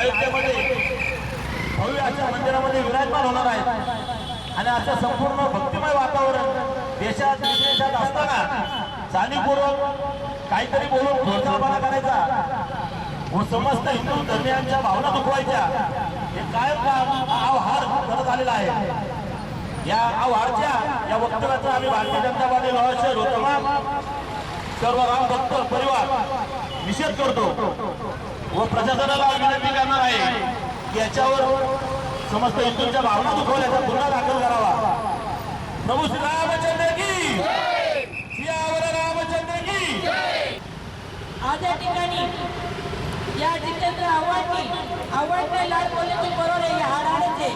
अयोध्येमध्ये भव्य अशा मंदिरामध्ये विराजमान होणार आहेत. आणि असं संपूर्ण भक्तिमय वातावरण देशात विदेशात असताना जाणीवपूर्वक काहीतरी बोलून घोटाळपणा करायचा. व समस्त हिंदू धर्मियांच्या भावना दुखवायच्या. हे काय काम आव्हान करत आलेला आहे. या आव्हाडच्या या वक्तव्याचा आम्ही भारतीय जनता पार्टी लोहा शहर तमाम सर्व राम भक्त परिवार निषेध करतो. व प्रशासनाला विनंती करणार आहे याच्यावर समस्त हिंदूंच्या भावना दुखवल्याचा गुन्हा दाखल करावा. प्रभू श्री रामचंद्र की सियावर रामचंद्र की आज या ठिकाणी या जितेंद्र आव्हाडनी आव्हाडने लाल बोलण्याचे बरोबर आहे. हाडाचे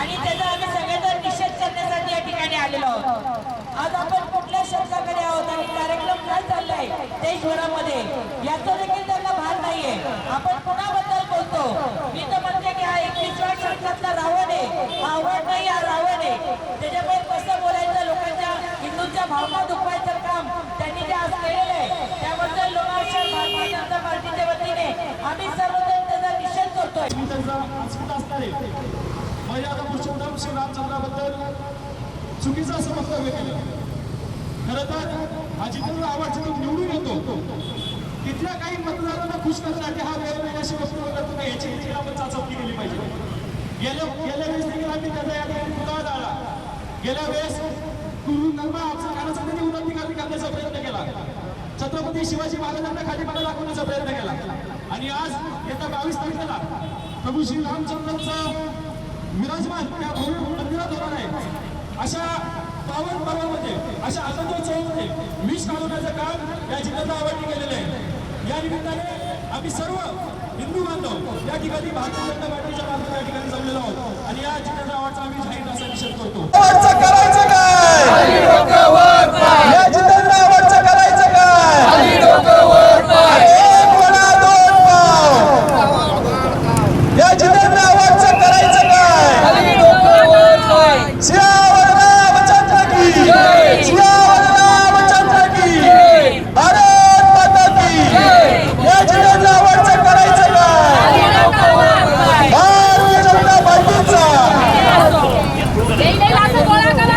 आणि त्याचा आम्ही सगळ्यांचा निषेध करण्यासाठी या ठिकाणी आलेलो आहोत. आज आपण कुठल्या शब्दाकडे आहोत आणि कार्यक्रम काय चाललाय देशभरामध्ये? याचं देखील त्यांना भान नाहीये आपण कुणाबद्दल बोलतो मी तर म्हणते की हा एकवीसव्या शतकातला रावण आहे हा आव्हाड नाही हा रावण आहे त्याच्यामुळे कसं बोलायचं लोकांच्या हिंदूंच्या भावना दुखवायचं काम त्यांनी जे आज केलेलं आहे त्याबद्दल लोकांच्या भारतीय जनता पार्टीच्या वतीने आम्ही सर्वजण त्याचा निषेध करतोय. मी त्यांचा अस्मिता असणारे मर्यादा पुरुषोत्तम श्री रामचंद्राबद्दल चुकीचं असं वक्तव्य केलं. खरं तर हा जितेंद्र आवाज निवडून येतो तिथल्या काही मतदारांना खुश करण्यासाठी हा वेगवेगळ्या अशी वक्तव्य करतो का याची देखील आपण चाचपणी केली पाहिजे गेल्या गेल्या वेळेस देखील आम्ही त्याचा या ठिकाणी पुतळा जाळला. गेल्या वेळेस गुरु नर्मा कानासाठी त्यांनी उन्नती करण्याचा प्रयत्न केला. छत्रपती शिवाजी महाराजांना खाली पाडा दाखवण्याचा प्रयत्न केला. आणि आज येत्या बावीस तारखेला प्रभू श्री रामचंद्रांचं विराजमान त्या भव्य मंदिरात होणार आहे. अशा पावन पर्वामध्ये अशा आनंदोत्सवामध्ये विष काढवण्याचं काम या जिल्ह्यात आवडणी केलेलं आहे. या निमित्ताने आम्ही सर्व हिंदू बांधव या ठिकाणी भारतीय जनता पार्टीच्या मार्फत या ठिकाणी जमलेलो आहोत. आणि या जिल्ह्याचा आम्ही जाहीर असा निषेध करतो करायचं काय या जितेंद्रावरचं करायचं काय एक वडा दोन पाव या जितेंद्रावरचं करायचं काय सियावर रामचंद्र की सियावर रामचंद्र की भारत माता की या जितेंद्रावरचं करायचं काय भारतीय जनता पार्टीचा गोळा करा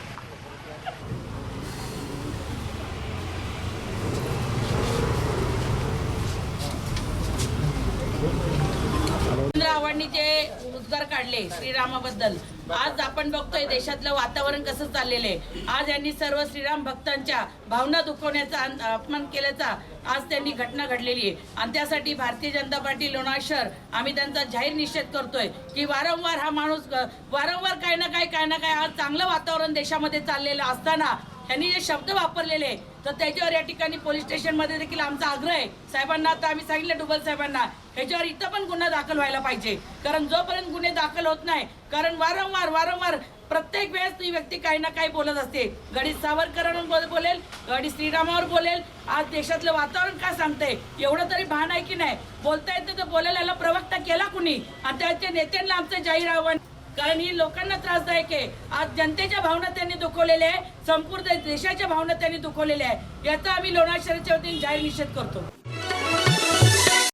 आव्हाडनी जे उद्गार काढले श्रीरामाबद्दल आज आपण बघतोय देशातलं वातावरण कसं चाललेलं आहे. आज यांनी सर्व श्रीराम भक्तांच्या भावना दुखवण्याचा अपमान केल्याचा आज त्यांनी घटना घडलेली आहे. आणि त्यासाठी भारतीय जनता पार्टी लोणार शहर आम्ही त्यांचा जाहीर निषेध करतोय की वारंवार हा माणूस वारंवार काही ना काही काही ना काय आज चांगलं वातावरण देशामध्ये चाललेलं असताना त्यांनी जे शब्द वापरलेले तर त्याच्यावर या ठिकाणी पोलीस स्टेशनमध्ये देखील आमचा आग्रह आहे. साहेबांना आता आम्ही सांगितलं डुबल साहेबांना ह्याच्यावर इथं पण गुन्हा दाखल व्हायला पाहिजे. कारण जोपर्यंत गुन्हे दाखल होत नाही कारण वारंवार वारंवार प्रत्येक वेळेस ती व्यक्ती काही ना काही बोलत असते. गडी सावरकरांवर बोल- बोलेल गडी श्रीरामावर बोलेल. आज देशातलं वातावरण काय सांगतंय एवढं तरी भान आहे की नाही? बोलता येते तर बोलायला प्रवक्ता केला कुणी? आणि त्याच्या नेत्यांना आमचं जाहीर आव्हान कारण ही लोकांना त्रासदायक आहे आज जनतेच्या भावना त्यांनी दुखवलेल्या आहे संपूर्ण देशाच्या भावना त्यांनी दुखवलेल्या आहे. याचा आम्ही लोणार शहराच्या वतीने जाहीर निषेध करतो.